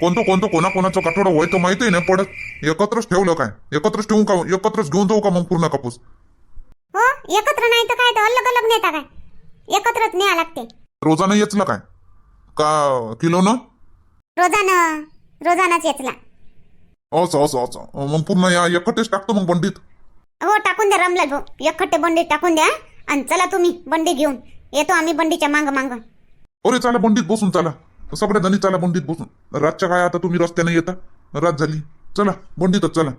कोणतं कोणतं कोणा कोणाचं काठोडं होय तर माहिती नाही पडत एकत्रच ठेवलं काय? एकत्रच ठेवून का एकत्रच घेऊन जाऊ का मग पूर्ण कापूस? हो एकत्र नाही तर काय तर अलग अलग नेता काय? एकत्रच न्याय लागते. रोजानं येचलं काय? का किलोनं? रोजानं रोजानाच येतला असं असं असं. मग पूर्ण या एकटेच टाकतो मग बंडीत? हो टाकून द्या रमलाल भाऊ. एक खट्टे बंडी टाकून द्या आणि चला तुम्ही बंडी घेऊन. येतो आम्ही बंडीच्या मांग मांग. अरे चला बंडीत बसून चला. सगळ्या जणी चला बंडीत बसून. रातच्या काय आता तुम्ही रस्त्याने येता? रात झाली. चला बंडीतच चला.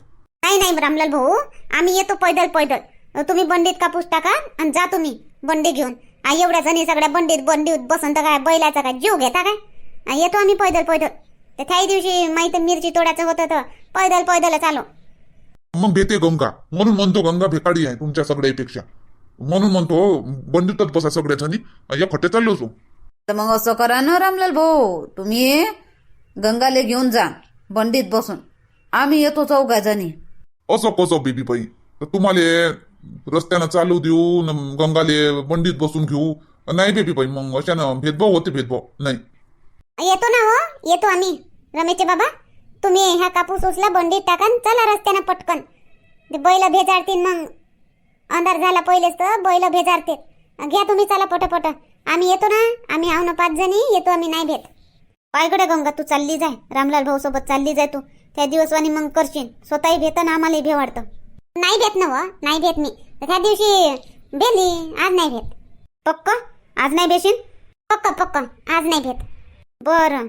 नाही नाही रामलाल भाऊ. आम्ही येतो पैदल पैदल. तुम्ही बंडीत कापूस टाका आणि जा तुम्ही बंडी घेऊन. आ, एवढ्या जणी सगळ्या बंडीत बंडीत बसून तर काय बैलाचा काय जीव घेता काय? येतो आम्ही पैदल पैदल. तर त्याही दिवशी माहीत मिरची तोडायचं होतं तर पैदल पैदल चालो. मग भेटे गंगा. म्हणून म्हणतो गंगा भेकाडी आहे तुमच्या सगळ्यापेक्षा म्हणून म्हणतो बंडीतच बसा सगळ्या जणी या खट्टे चाललो असो. तर मग असं करा ना रामलाल भाऊ. तुम्ही गंगाले घेऊन जा बंडीत बसून. आम्ही येतो चौघा जणी असं कसं बेबी बाई तर तुम्हाला रस्त्यानं चालू देऊ न गंगाले बंडीत बसून घेऊ. नाही बेबी बाई मग अशानं भेदभाव होते भेदभाव. नाही. येतो ना हो. येतो आम्ही. रमेशचे बाबा तुम्ही ह्या कापूस उचला बंडीत टाका आणि चला रस्त्यानं पटकन. ते बैल भेजारतील मग. अंधार झाला पहिलेच तर बैल भेजारते घ्या तुम्ही चला पटपट. आम्ही येतो ना? आम्ही आहो ना पाच जणी येतो आम्ही नाही भेट. पायगडे गंगा तू चालली जाय. रामलाल भाऊ सोबत चालली जाय तू. त्या दिवसवानी मग करशील. स्वतःही भेट ना आम्हालाही भे वाटतं. नाही भेट ना व नाही भेट मी. त्या दिवशी भेली आज नाही भेट. पक्क? आज नाही भेशील? पक्क पक्क. आज नाही भेट. बरं.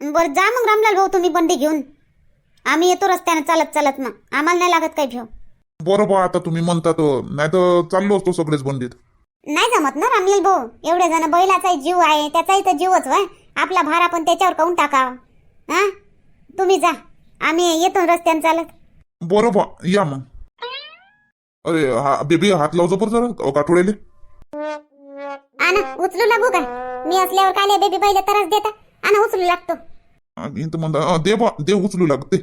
बरं जा मग रामलाल भाऊ तुम्ही बंडी घेऊन. आम्ही येतो रस्त्यानं चालत चालत मग. आम्हाला नाही लागत काही भेव. बरोबर आता तुम्ही म्हणता तर. नाही तर चाललो असतो सगळेच बंडीत. नाही जमत ना रामलाल भाऊ. एवढे जण बैलाचाही जीव आहे त्याचाही तर जीवच वय आपला भार आपण त्याच्यावर काऊन टाकाव? हा? तुम्ही जा. आम्ही येतो रस्त्यानं चालत. बरं बा या मग. अरे हा बेबी हात लावतो बरं जरा काठोड्याले. आणा उचलू लागू काय? मी असल्यावर काय बेबी बैल तरच देता. आणा उचलू लागतो. मी तर म्हणता अं, दे बा दे उचलू लागते.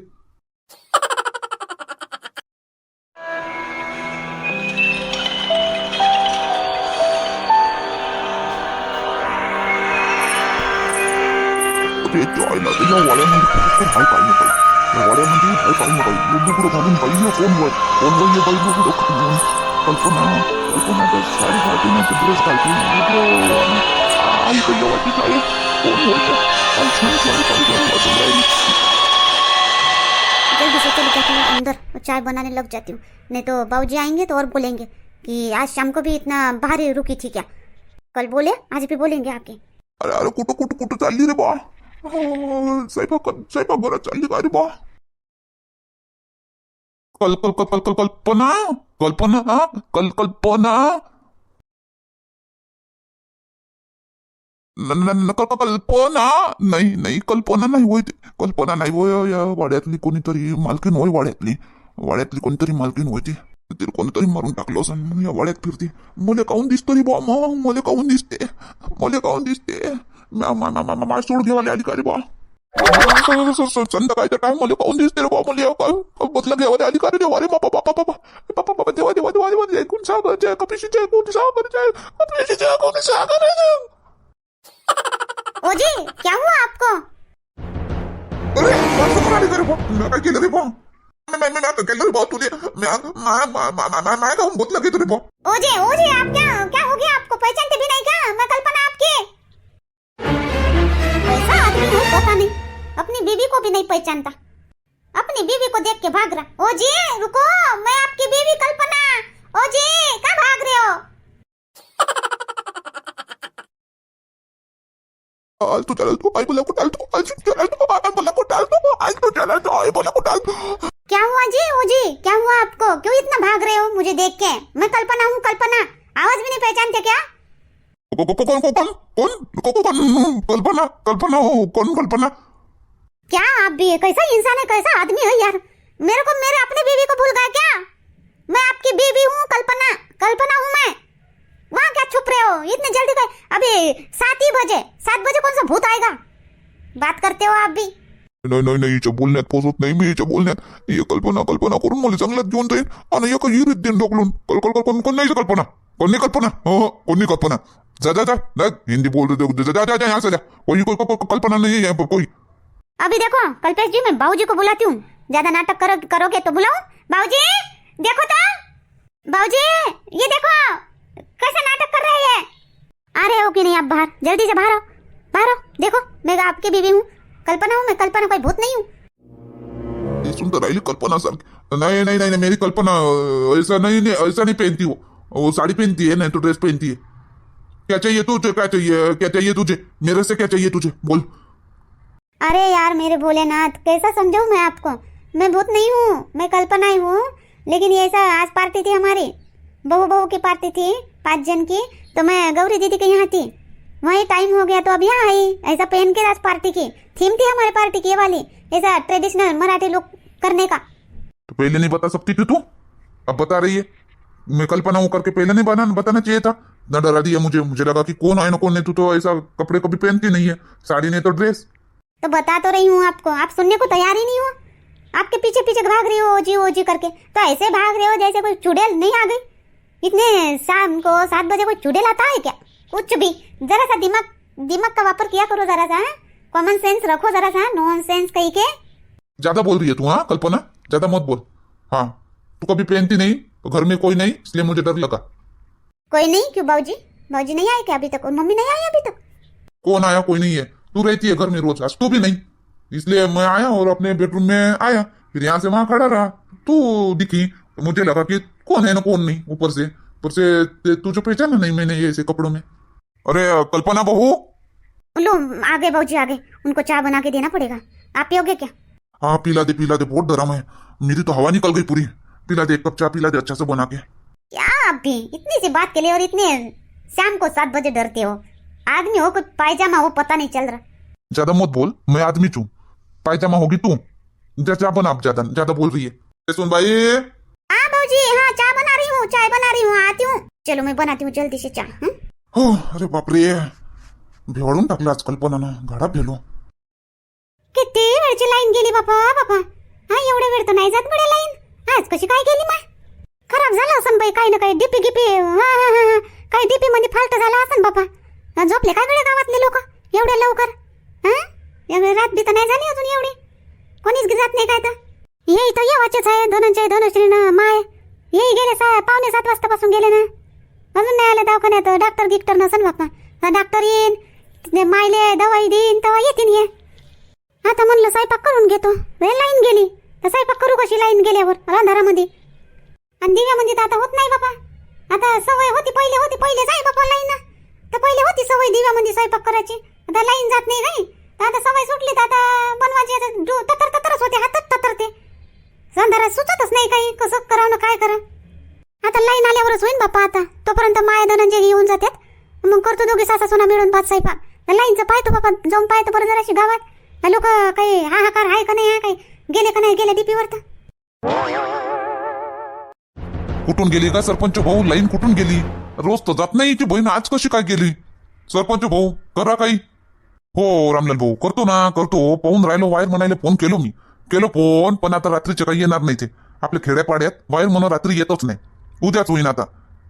अरे जायला तर या वाड्यामध्ये खूप हाय पाहिजे पाहिजे या वाड्यामध्ये हाय पाहिजे पाहिजे लोक पुढं घालून पाहिजे कोण वय कोण वय पाहिजे पुढं घालून कल्पना कल्पना तर साडी घालते ना ड्रेस घालते आई तर जेव्हा आहे कोण वय आई छान साडी पाहिजे असं राहील जल्दी से चली जाती हूँ अंदर और चाय बनाने लग जाती हूँ। नहीं तो बाबूजी आएंगे तो और बोलेंगे कि आज शाम को भी इतना भारी रुकी थी क्या? कल बोले आज भी बोलेंगे आके। अरे अरे कुठं कुठं कुठं चालली रे बा। अं, स्वयंपाक स्वयंपाक चालली का रे बा? कल कल कल कल कल कल्पना कल्पना कल कल्पना. न- न- न- कल्पना. नाही नाही कल्पना नाही होय कल्पना नाही होय या वाड्यातली कोणीतरी मालकीन होय वाड्यातली. वाड्यातली कोणीतरी मालकीन होय ती. तिला कोणीतरी मारून टाकलं असं. म्हणून या वाड्यात फिरते. मले काऊन दिसतो रे बा मग मले काऊन दिसते? मले काऊन दिसते? सोड घेवाले आली का रे बा संध्याकाळच्या टाइम मला काऊन दिसते रे बा मला काय बदला घेवाले आली का रे देवा रे बाबा बाबा बाबा बाबा बाबा देवा देवा देवा देवा जय कोण सागर जय कपिशी जय कोण सागर जय कपिशी जय कोण सागर जय ओ जी क्या हुआ आपको अरे माझं कोण आली का रे बा मी काय केलं रे बा मी मी- मी काय केलं रे बा तुले मी मा- मा- मा- मा- मा- माय काऊन बदला घेतो रे बा ओ जी ओ जी आप क्या क्या हो गया आपको पहचानते भी नहीं क्या मैं कल्पना पता नहीं। अपनी बीवी को भी नहीं पहचानता। अपनी बीवी को देख के भाग रहा। ओ जी रुको मैं आपकी बीवी कल्पना। ओ जी कहाँ भाग रहे हो? tu chal tu ay bola ko tal tu al tu chal tu ay bola ko tal tu al tu chal tu ay bola ko tal tu क्या हुआ जी ओ जी क्या हुआ आपको? क्यों इतना भाग रहे हो मुझे देख के? मैं कल्पना हूँ कल्पना। आवाज़ भी नहीं पहचानते क्या? कौन कौन कौन कौन कल्पना कल्पना हो कौन कल्पना क्या आप भी कैसा इंसान है कैसा आदमी है यार मेरे को मेरे अपने बीवी को भूल गया क्या मैं आपकी बीवी हूँ कल्पना कल्पना हूँ मैं वहाँ क्या छुप रहे हो इतने जल्दी कर अभी सात ही बजे सात बजे कौन सा भूत आएगा बात करते हो आप भी नाही नाही नाही हिच्या बोलण्यात पोचत नाही मी हिच्या बोलण्यात ही कल्पना कल्पना करून मला चांगल्यात घेऊन जाईल आणि एक हिरीत देऊन ढोकलून कल कल कल कोण नाही कल्पना कोणी कल्पना। हो हो कोणी कल्पना। जा जा जा हिंदी बोल रहे जा जा जा यहाँ से जा। कोई कोई कोई- कोई कल्पना नहीं है यहाँ पर कोई। अभी देखो कल्पेश जी मैं बाबूजी को बुलाती हूँ। ज़्यादा नाटक करो करोगे तो बुलाओ बाबूजी देखो तो। बाबूजी ये देखो कैसा नाटक कर रहे हैं? आ रहे हो कि नहीं आप बाहर? जल्दी से बाहर आओ। बाहर आओ देखो मैं आपकी बीवी हूँ। कल्पना हूँ मैं कल्पना कोई भूत नहीं हूँ। ये सुन तो राहिली कल्पना सारखी नहीं नहीं नहीं मेरी कल्पना ऐसा नहीं नहीं ऐसा नहीं पहनती वो। वो साड़ी पहनती है नहीं तो ड्रेस पहनती है। क्या चाहिए तुझे क्या चाहिए क्या चाहिए तुझे? मेरे से क्या चाहिए तुझे? बोल। अरे यार मेरे भोलेनाथ कैसा समझाऊं मैं आपको? मैं भूत नहीं हूँ मैं कल्पना ही हूँ लेकिन ये ऐसा आज पार्टी थी हमारी। बहू बहू की पार्टी थी पाँच जन की तो मैं गौरी दीदी के यहाँ थी। वहीं टाइम हो गया तो अब यहाँ आई ऐसा पहन के आज पार्टी की। थीम थी हमारे पार्टी की ये वाली ऐसा ट्रेडिशनल मराठी लुक करने का। तो पहले नहीं बता सकती थी तू? अब बता रही है। मैं कल्पना हूँ करके पहले नहीं बना बताना चाहिए था। न डरा दिया मुझे मुझे लगा कि कौन है ना कौन नहीं तू तो ऐसा कपड़े कभी पहनती नहीं है साड़ी नहीं तो ड्रेस तो बता तो रही हूँ आपको आप सुनने को तैयार ही नहीं हो। आपके पीछे पीछे भाग रही हो ओजी ओजी करके। तो ऐसे भाग रहे हो जैसे कोई चुड़ैल नहीं आ गई। इतने शाम को सात बजे कोई चुड़ैल आता है क्या? कुछ भी। जरा सा दिमाग दिमाग का वापर किया करो जरा सा कॉमन सेंस रखो जरा सा नॉन सेंस कही के। ज़्यादा बोल रही है तू हाँ? कल्पना? ज़्यादा मत बोल। हाँ। तू कभी पहनती नहीं? तो घर में कोई नहीं इसलिए मुझे डर लगा। कोई नहीं? क्यों बाबूजी? बाबूजी नहीं आए क्या अभी तक? और मम्मी नहीं आई अभी तक? कौन आया? कोई नहीं है। तू रहती है घर में रोज आज तू भी नहीं। इसलिए मैं आया और अपने बेडरूम में आया फिर यहाँ से वहाँ खड़ा रहा। तू दिखी तो मुझे लगा कि कौन है ना कौन नहीं ऊपर से। ऊपर से ते- तुझे पहचाना नहीं मैंने ये ऐसे कपड़ों में। अरे कल्पना बहू! लो आगे बाबूजी आ गए उनको चाय बना के देना पड़ेगा। आप पियोगे क्या? हाँ पिला दे पिला दे बहुत डरा मैं। मेरी तो हवा निकल गई पूरी। पिला दे एक कप चाय पिला दे अच्छा से बना के। क्या आप भी इतनी सी बात के लिए और इतने शाम को सात बजे डरते हो। आदमी हो कुछ पायजामा हो पता नहीं चल रहा। ज्यादा मत बोल मैं आदमी चू। पायजामा होगी तू। चाय बना आप ज्यादा ज्यादा बोल रही है। सुन भाई। हाँ बाबूजी हाँ चाय बना रही हूँ चाय बना रही हूँ आती हूँ। चलो मैं बनाती हूँ जल्दी से चाय हं? हो अरे बापरे भेवाडून टाकलं आज कल्पनानं घाडा भेलो। किती वेळची लाईन गेली बापा बापा. हा एवढे वेळ तर नाही जात बडे लाईन. आज कशी काय गेली मा खराब झालं असं बाई काही ना काही डीपी गिपी हा हा हा हा. काही डीपी मध्ये फाल्ट झाला असं बापा. झोपले काय गड्या गावातले लोक? एवढे लवकर? हा? एवढे रात बी तर नाही झाली अजून एवढी. कोणीच जात नाही काय तर. हे इथं येवाचेच आहे धनंजय धनुश्री माय. हे गेले सा पावणे सात वाजतापासून गेले ना. अजून नाही आले दवाखान्यात डॉक्टर गिक्टर नसन बापा. डॉक्टर येईन मायले दवाई देईन तेव्हा येतील हे. आता म्हणलं स्वयंपाक करून घेतो. वेळ लाईन गेली. स्वयंपाक करू कशी लाईन गेल्यावर अंधारामध्ये? आणि दिव्यामध्ये तर आता होत नाही बाबा. आता सवय होती पहिले होती पहिले जाय बाबा लाईन तर पहिले होती सवय दिव्यामध्ये स्वयंपाक करायची. आता लाईन जात नाही काही तर आता सवय सुटली तर आता बनवायची. ततर ततरच होते हातात ततरते. अंधारात सुचतच नाही काही कसं करावं ना काय करा आता लाईन आल्यावरच होईन बाप्पा आता. तोपर्यंत माया धनंजय येऊन जातात मग करतो दोघी सासा सोना मिळून पाच स्वयंपाक. लाईनचं पाहतो बाप्पा जाऊन पाहतो बरं जराशी गावात. लोक काही हाहाकार आहे का नाही हा काही? गेले का नाही? गेले डीपीवर तर कुठून गेली का सरपंच भाऊ? लाईन कुठून गेली? रोज तर जात नाही ती बहीण. आज कशी काय गेली? सरपंच भाऊ करा काही. हो रामलाल भाऊ करतो ना करतो. पाहून राहिलो वायर म्हणायला फोन केलो मी. केलो फोन पण आता रात्रीचे काही येणार नाही ते. आपल्या खेड्यापाड्यात वायर म्हणून रात्री येतच नाही. उद्याच होईन आता.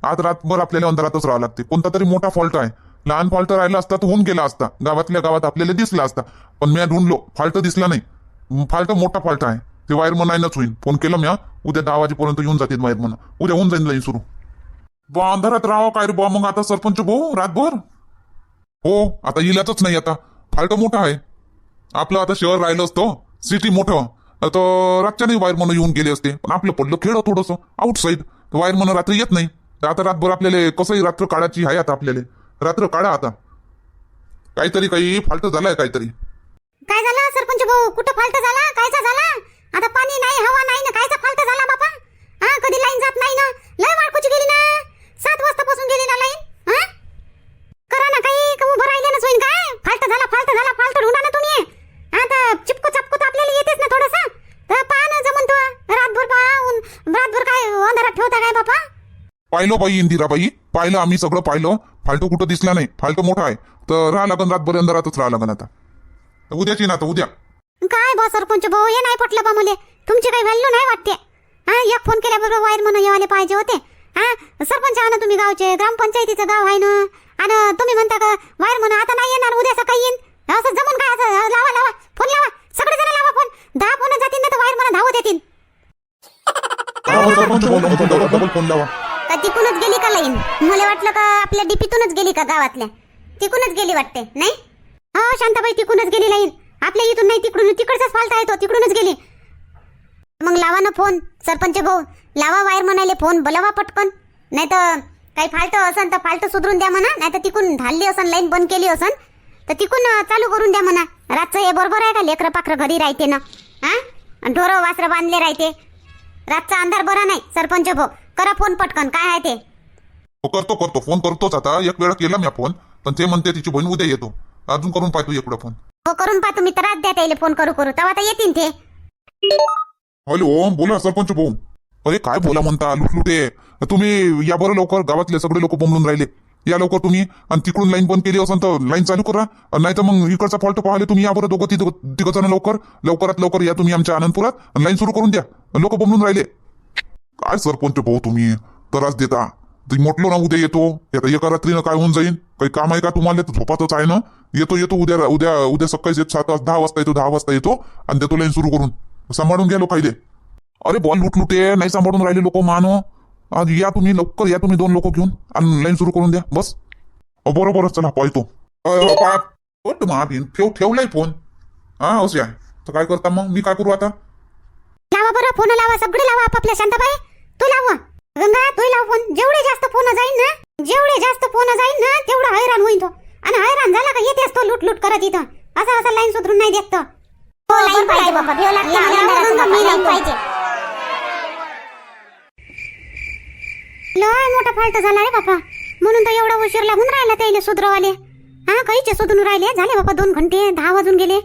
आज रातभर आपल्याला अंधारातच राहावं लागते. कोणता तरी मोठा फॉल्ट आहे. लहान फॉल्ट राहिला असता तर होऊन गेला असता. गावातल्या गावात आपल्याला दिसला असता. पण मी ढूंढलो. फॉल्ट दिसला नाही. फाल्ट मोठा फाल्ट आहे. ते वायर म्हणायलाच होईल फोन केला मी उद्या दहा वाजेपर्यंत येऊन जातील वायर म्हणा उद्या होऊन जाईल लाईन सुरू. बा अंधारात राहावं काय रे बा? मग आता सरपंच भाऊ रातभर? हो आता इलाजच नाही आता. फाल्ट मोठा आहे. आपलं आता शहर राहिलं असतं सिटी मोठं. तर रातच्या नाही वायर म्हणून येऊन गेले असते. पण आपलं पडलं खेळ थोडंसं आउटसाईड वायर म्हणून रात्री येत नाही. तर आता रातभर आपल्याला कसंही रात्र काळाची आहे आता आपल्याला. रात्र काढा आता. काहीतरी काही फाल्ट झालाय काहीतरी. काय झालं? सरपंच भाऊ कुठं फाल्ट झाला? कायचा झाला? आता पाणी नाही हवा नाही ना कायचा फाल्ट झाला बापा? हा कधी लाईन जात नाही ना? लय वाळकुची गेली ना? सात वाजतापासून गेली ना लाईन? हा? करा ना काही का उभं ना होईन काय? फाल्ट झाला फाल्ट झाला फाल्ट ढुंडा ना तुम्ही. आता चिपको चापको तर आपल्याला येतेच ना थोडंसं. तर पहा ना जमून तो. रातभर पाहून रातभर काय अंधारात ठेवता काय बापा? पाहिलं बाई इंदिराबाई पाहिलं आम्ही सगळं पाहिलं. फाल्टो कुठं दिसला नाही फाल्टो मोठा आहे. तर राहा लागन रातभर अंधारातच राहा लागन आता. उद्याच येईन आता उद्या. काय बा सरपंच भाऊ हे नाही पटलं बा मुले. तुमची काही व्हॅल्यू नाही वाटते. हा एक फोन केल्याबरोबर वायर म्हणून येवाले पाहिजे होते. हा सरपंच आण तुम्ही गावचे. ग्रामपंचायतीचं गाव आहे ना. आणि तुम्ही म्हणता का वायर म्हणून आता नाही येणार उद्या सकाळी येईन. असं जमून काय असं? लावा लावा. फोन लावा. सगळे जण लावा फोन दहा फोन जातील ना तर वायर म्हणून धावत येतील. तिकूनच गेली का लाईन? मला वाटलं का आपल्या डीपीतूनच गेली का गावातल्या? तिकूनच गेली वाटते नाही? हा शांताबाई तिकडूनच गेली लाईन. आपल्या इथून नाही तिकडून तिकडचाच फालता आहे तो तिकडूनच गेली. मग लावा ना फोन सरपंच भाऊ. लावा वायर म्हणाले फोन बोलावा पटकन. नाही तर काही फालतं असन तर फालतं सुधरून द्या म्हणा नाही तर तिकून धाडली असन लाईन बंद केली असन तर तिकून चालू करून द्या म्हणा. रातचं हे बरोबर आहे का? लेकरं पाखरं घरी राहते ना. हा? ढोरं वासरं बांधले राहते. रातचा अंधार बरा नाही सरपंच भाऊ. करा फोन पटकन काय आहे ते? हो, करतो करतो. फोन करतोच आता. एक वेळा केला मी फोन. पण ते म्हणते तिची बहीण उद्या येतो. अजून करून पाहतो एक फोन हो करून पहा तुम्ही त्रास द्या त्याला फोन करू करू. तेव्हा तर येतील ते. हॅलो बोला सरपंच भाऊ. अरे काय बोला म्हणता? लुटलुटे. तुम्ही या बरं लवकर गावातले सगळे लोक बोंबलून राहिले. या लवकर तुम्ही आणि तिकडून लाईन बंद केली असेल तर लाईन चालू करा. नाही तर मग इकडचा फॉल्ट पाहिले तुम्ही या बरं दोघं तिघ जण लवकर. लवकरात लवकर या तुम्ही आमच्या आनंदपुरात. लाईन सुरू करून द्या. लोक बोंबलून राहिले. काय सरपंच भाऊ तुम्ही? त्रास देता. ते म्हटलो ना उद्या येतो. आता एका रात्रीनं काय होऊन जाईन? काही काम आहे का तुम्हाला? झोपातच आहे ना. येतो येतो उद्या उद्या उद्या सकाळी येत सात दहा वाजता येतो दहा वाजता येतो आणि देतो लाईन सुरू करून. सांभाळून घ्या लोकायले अरे बॉल लुटलुटे नाही सांभाळून राहिले लोक मानो. या तुम्ही लवकर या तुम्ही दोन लोक घेऊन आणि लाईन सुरू करून द्या बस. बरोबर बरोबरच चला पाहतो. ठेव ठेवलाय फोन. हा असं आहे. तर काय करता मग? मी काय करू आता? लावा बरं फोन लावा सगळे लावा आपापल्या शांताबाई. तू लावा. गंगा तू लाव फोन जेवढे जास्त फोन जाईन ना जेवढे जास्त फोन जाईन ना तेवढा हैराण होईन तो. आणि हैराण झाला का येतेस तो लूट लूट करत इथं. असं असं लाईन सुधरून नाही देत तो. हो लाईन पाहिजे बाबा. पाहिजे. लय मोठा फाल्ट झाला रे बापा. म्हणून तर एवढा उशीर लागून राहिला त्याला सुधरवाले. हा काहीचे सुधरून राहिले? झाले बापा दोन घंटे दहा वाजून गेले.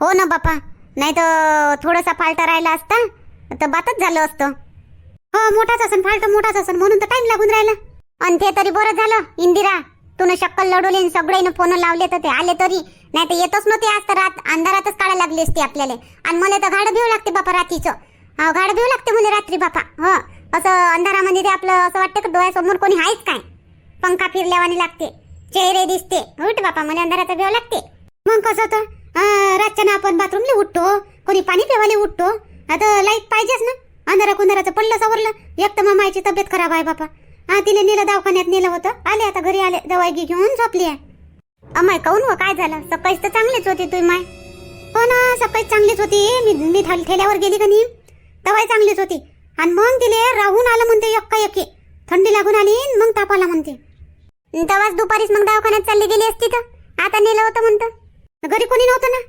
हो ना बापा. नाही तर थोडासा फाल्ट राहिला असता तर बातच झालं असतं. हो मोठाच असन फाल्ट मोठाच असन म्हणून तर टाइम लागून राहिला. आणि ते तरी बरं झालं इंदिरा. तुनं शक्कल लढवली सगळ्यांना फोन लावले तर ते आले तरी. नाही तर येतच नव्हते आज तर रात अंधारातच काढा लागली असते आपल्याला. आणि मला तर गाडं भिवू लागते बापा रात्रीचं. हा गाडं भिवू लागते मला रात्री बापा हो. असं अंधारामध्ये ते आपलं असं वाटतं की डोळ्यासमोर कोणी आहेच काय? पंखा फिरल्यावाने लागते. चेहरे दिसते. उठ बापा मला अंधाराचा भेव लागते. मग कसं होतं अं, रातच्यानं आपण बाथरूमला उठतो. कोणी पाणी पिवाले उठतो. आता लाइट पाहिजेच ना. अंधारा कुंधाराचं पडलं सवरलं. एक तर मामाची तब्येत खराब आहे बापा. हा तिने नेलं दवाखान्यात नेलं होतं. आले आता घरी आले. दवाई घेऊन झोपली आहे. अमाय काऊन व काय झालं? सकाळीच तर चांगलीच होती तुम्ही माय. हो ना सकाळीच चांगलीच होती. मी मी ठेल्यावर गेली का नाही? दवाई चांगलीच होती. आणि मग तिले राहून आलं म्हणते यक्का यक्की थंडी लागून आली मग ताप आला म्हणते. दवाच दुपारीच मग दवाखान्यात चालली गेली असती तर. आता नेलं होतं म्हणतं. घरी कोणी नव्हतं ना?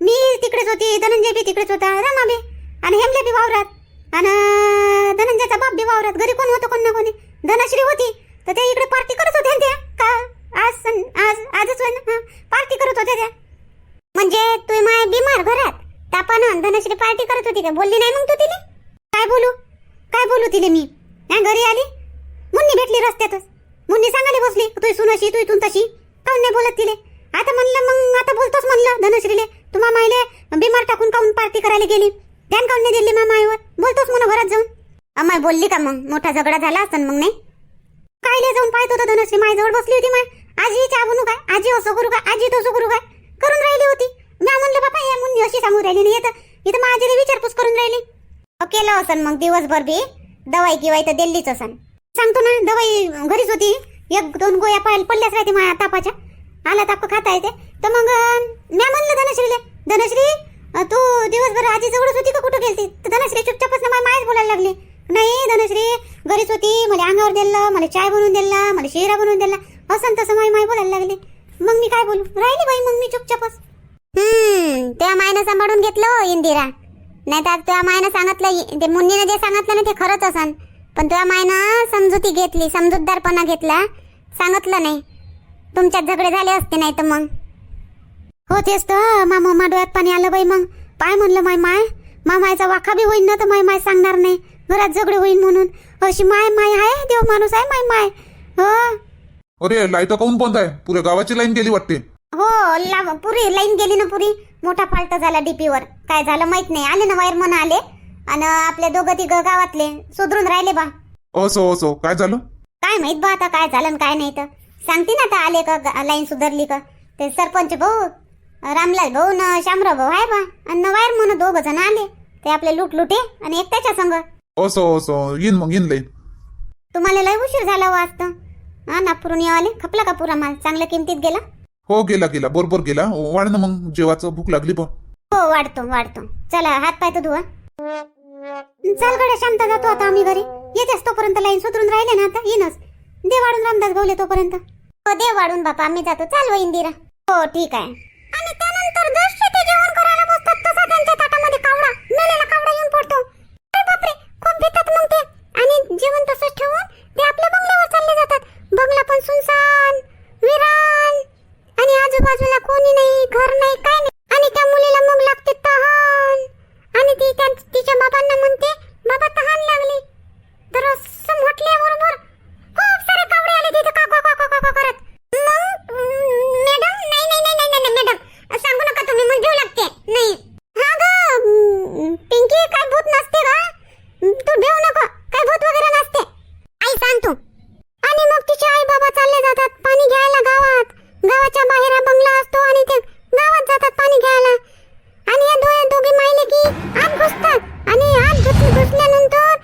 मी तिकडेच होती धनंजय बी तिकडेच होता रमा बी. आणि हेमले बी वावरात. आणि धनंजयचा बाप बी वावरात घरी कोण होतं कोण ना कोणी? धनश्री होती. तर ते इकडे पार्टी करत होत्या ना त्या. का? आज आज आजच होय ना? पार्टी करत होत्या त्या. म्हणजे तू माय बिमार घरात. तापानं धनश्री पार्टी करत होती का? बोलली नाही मग तू तिने काय बोलू? काय बोलू तिले मी? या घरी आली? मुन्नी भेटली रस्त्यातच. मुन्नी सांगायला बसली तू सुनशी तू इथून तशी. काऊन नाही बोलत तिले? आता म्हणलं मग आता बोलतोच म्हणलं धनश्रीले. तुम्हा माहिले बिमार टाकून काऊन पार्टी करायला गेली? ध्यान काऊन नाही दिली मा बोलतोस बोलतोच घरात जाऊन. अमाय बोलली का मग? मोठा झगडा झाला असं मग नाही? कायले जाऊन पाहत होतं धनश्री माझ्याजवळ बसली होती माय. आजी चहा बनू काय? आजी असं करू काय? आजी तसं करू काय? करून राहिली होती. मी म्हणलं बाबा या मुन्नी अशी सांगून राहिली नाही येतं इथं माझी विचारपूस करून राहिली. अहो, केलं असन मग दिवसभर बी. दवाई गिवाई तर दिल्लीच असन सांगतो ना दवाई घरीच होती. एक दोन गोया पाय पडल्याच राहते माझ्या तापाच्या. आला ताप खाता येते तर मग म्या म्हणलं धनश्रीले धनश्री तू दिवसभर आजी जवळच होती का? कुठं गेलती? तर धनश्री चुपचापच ना मायच बोलायला लागली. नाही धनश्री घरीच होती. मला अंगावर दिलं मला चाय बनवून दिला मला शिरा बनवून दिला. असं तसं माय माय बोलायला लागली. मग मी काय बोलू? राहिली बाई मग मी चुपचापच. हम्म त्या मायनं सांभाळून घेतलं हो इंदिरा. नाही तर तुझ्या मायनं सांगितलं ते मुन्नीनं जे सांगितलं ना ते खरंच असन. पण तुझ्या मायनं समजुती घेतली समजूतदारपणा घेतला. सांगितलं नाही. तुमच्यात झगडे झाले असते नाही तर मग. हो तेच तर. मा मम्मा डोळ्यात पाणी आलं बाई मग. पाय म्हणलं माय माय. मा मायचा वाखा बी होईन ना तर माय माय सांगणार नाही. घरात झगडे होईन म्हणून. अशी माय माय आहे देव माणूस आहे माय माय. हो. अरे लाइट काऊन बंद आहे? पुऱ्या गावाची लाईन गेली वाटते. हो लाव पुरी लाईन गेली ना पुरी. मोठा फाल्ट झाला डीपीवर. काय झालं माहीत नाही. आले ना वायर म्हणा आले. आणि आपले दोघं तिघ गावातले. सुधरून राहिले बा. असो असो. काय झालं? काय माहीत बा आता काय झालं आणि काय नाही तर. सांगते ना आता आले का गा- लाईन सुधारली का? ते सरपंच भाऊ रामलाल भाऊ न शामराव भाऊ आहे बा. आणि वायर म्हणून दोघ जण आले. ते आपले लुट लुटे आणि एक त्याच्या संग. असो असो. येईन मग येईन लाईन तुम्हाला लय उशीर झाला हो आज तर. हा नागपूरहून येवाले खपला का पुरा माल? चांगल्या किमतीत गेला? हो गेला गेला. बरोबर गेला. वाढ ना मग. जेवाचं भूक लागली बा हो वाढतो वाढतो. चला हात पाय तर धुवा. चाल गड्या शांत जातो आता आम्ही घरी. येतेस तोपर्यंत लाईन सुधरून राहिले ना आता. येणच दे वाढून रामदास गवले तोपर्यंत. हो दे वाढून बापा. आम्ही जातो. चाल हो इंदिरा. हो ठीक आहे. आणि त्यानंतर जसे ते जेवण करायला बसतात तसा त्यांच्या ताटामध्ये कावडा मेलेला कावडा येऊन पडतो. अरे बापरे खूप भीतात मग ते. आणि जेवण तसंच ठेवून ते आपल्या बंगल्यावर चालले जातात. बंगला पण सुनसान विरान आणि आजूबाजूला कोणी नाही घर नाही काय नाही. आणि त्या मुलीला मग लागते तहान. आणि ती त्या तिच्या बाबांना म्हणते बाबा तहान लागली. तर असं म्हटल्याबरोबर खूप सारे कावडे आले तिथे काका काका काका करत. मग मॅडम नाही नाही मॅडम सांगू नका तुम्ही मग घेऊ लागते नाही हा ग अं, पिंकी काय भूत नसते का तू भेऊ नको काय भूत वगैरे नसते आई सांग तू आणि मग तिचे आई बाबा चालले जातात पाणी घ्यायला गावात गावाच्या बाहेर हा बंगला असतो आणि ते गावात जातात पाणी घ्यायला आणि या दोघे दोघे मायले की आत घुसतात आणि आत घुस घुसल्यानंतर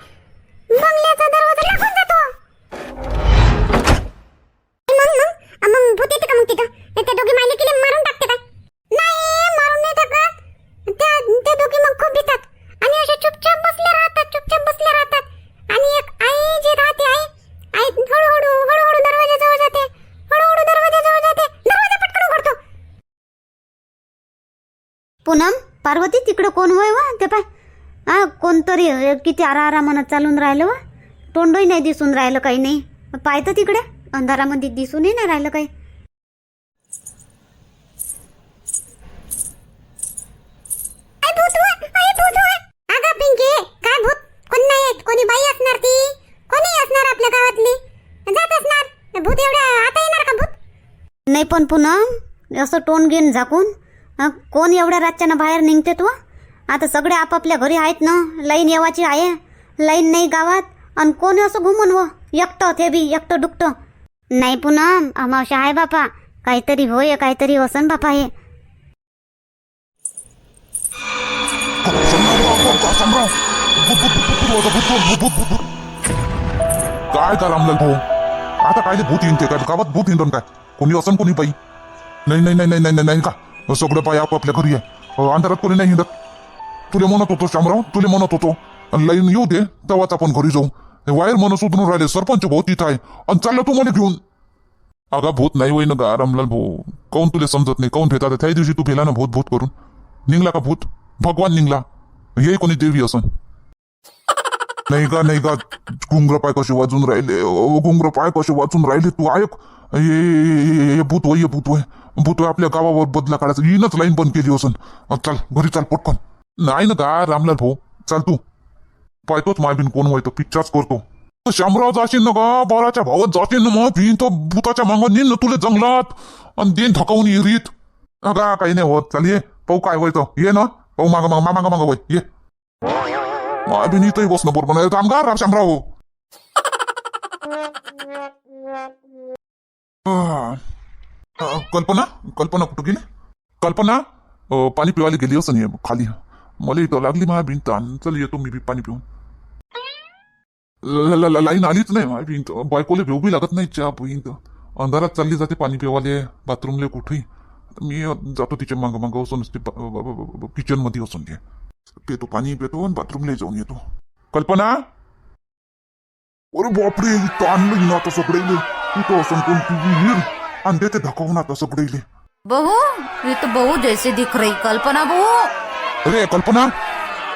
बंगल्याचा दरवाजा लागून जातो मग मग मग भूत येते का मग तिथं ते त्या दोघे मायले की मारून टाकते काय नाही मारून नाही टाकत त्या त्या दोघे मग खूप भीतात आणि असे चुपचाप बसले राहतात चुपचाप बसले राहतात आणि एक आई जी राहते आई आई हळूहळू हळूहळू दरवाजाजवळ जाते हळूहळू दरवाजाजवळ जाते दरवाजा पटकन उघडतो पूनम पार्वती तिकडं कोण होय वा? ते पाय. हा कोणतरी किती आरा आरा म्हणत चालून राहिलं वा? तोंडही नाही दिसून राहिलं काही नाही. पाय तर तिकडे. अंधारामध्ये दिसूनही नाही राहिलं काही. नाही येत? कोणी बाई असणार ती? कोणी असणार आपल्या गावातली? जात असणार. भूत एवढ्या आता येणार का भूत? नाही पण पूनम असं तोंड घेऊन झाकून कोण एवढ्या रातच्यानं बाहेर निघते तू? आता सगळे आपापल्या घरी आहेत ना? लाईन येवाची आहे. लाईन नाही गावात. आणि कोण असं घुमून व? एकटं ते बी एकटं दुकटं नाही पुन्हा अमावशा आहे बापा. काहीतरी होय काहीतरी वसन बापा हे. काय का रामलाल भाऊ? आता काय भूत येईन ते काय? गावात भूत येईन काय? कोणी असन कोणी पाई नाही नाही नाही नाही नाही नाही नाही का? सगळं पाय आपापल्या घरी आहे. अंधारात कोणी नाही हिंडत. तुले म्हणत होतो शामराव तुले म्हणत होतो लाईन येऊ दे तेव्हाच आपण घरी जाऊ. वायर मन सुधरून राहिले सरपंच भाऊ तिथं आहे. आणि चाललं तू मला घेऊन. अगा भूत नाही होईन गा रामलाल भाऊ. काऊन तुला समजत नाही काऊन भेटा त्या दिवशी तू भेला ना भूत भूत करून. निघला का भूत? भगवान निघला. हे कोणी देवी असं. नाही का नाही का घुंगर पाय कसे वाजून राहिले? घुंगर पाय कसे वाचून राहिले तू? ऐक. हे- भूत वय भूत वय भूत वय आपल्या गावावर बदला काढायचं. येईनच लाईन बंद केली असन. चल घरी चाल पटकन. नाही ना का रामलाल भाऊ. चाल तू. पाहतोच माय बिन कोण होय तो. पिक्चर्स करतो. शामराव जाशील ना का बाराच्या भावात जाशील ना मग. भिन तो भूताच्या मागं नेन ना तुला जंगलात. आणि देन धकावून येरीत. अगा काही नाही होत. चाल ये. पाहू काय होय तो. ये ना. पाहू मागं मागं मागं मागं होय. ये. माय बिन इथंही बसणं बरोबर नाही. कामगार राम शामराव आ, कल्पना? कल्पना कुठं गेली? कल्पना? पाणी पिवायला गेली असं नाही खाली. मला इथं लागली माझ्या भिंत चल येतो मी बी पाणी पिऊन. ल- ल- ल- लाईन आलीच नाही माझी भिंत. बायकोले भेऊ बी लागत नाही चहा भिंत अंधारात चालली जाते पाणी पिवाले बाथरूमले कुठेही. मी जातो तिच्या मागं मागं असून किचनमध्ये असून घे. पेतो पाणी पितो आणि बाथरूमला जाऊन येतो. कल्पना? अरे बापरे इथं आणलं ना आता सगळे इथं असं कोणती विहीर? आणि देते धकावून आता सगळे बहू ये तो बहू जैसे दिख रही कल्पना बहू. अरे कल्पना?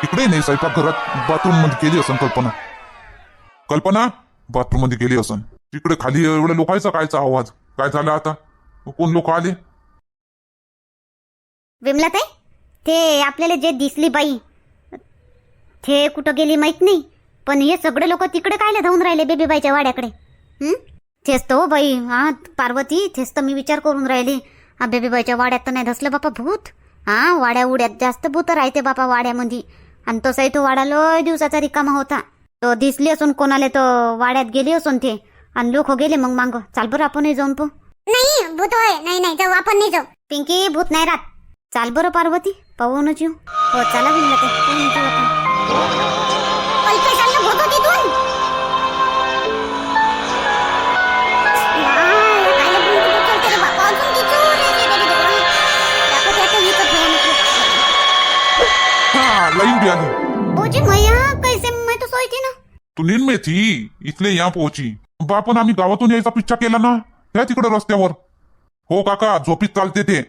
इकडे नाही स्वयंपाक घरात बाथरूममध्ये गेली असन कल्पना. कल्पना? बाथरूममध्ये गेली असन. तिकडे खाली एवढ्या लोकांचा कायचा आवाज? काय झालं आता? कोण लोक आले? विमलाताई ते आपल्याला जे दिसली बाई ते कुठं गेली माहीत नाही. पण हे सगळे लोक तिकडे कायला धावून राहिले बेबीबाईच्या वाड्याकडे? हं? तेच हो बाई हा पार्वती तेच तर मी विचार करून राहिली. हा बेबीबाईच्या वाड्यात तर नाही धसलं बापा भूत. हा वाड्या उड्यात जास्त भूत राहते बापा वाड्यामध्ये आणि तसाही तो वाडा लय दिवसाचा रिकामा होता. तो दिसली असून कोणाला तो वाड्यात गेली असून ते. आणि लोक गेले मग मांग. चाल बरं आपणही जाऊन पाहू नाही भूत होय. नाही नाही जाऊ आपण नाही जाऊ. पिंकी भूत नाही राहत. चाल बरं पार्वती पाहूनच येऊ. हो चला बिनला ते तू लाईन बी आली बोजी मैया कैसे मैं तो सोई थी ना। तू नीन मेथी इथले या पोहोची। बापन आम्ही गावातून यायचा पिच्छा केला ना? त्या तिकडे रस्त्यावर। हो काका झोपीत चालते ते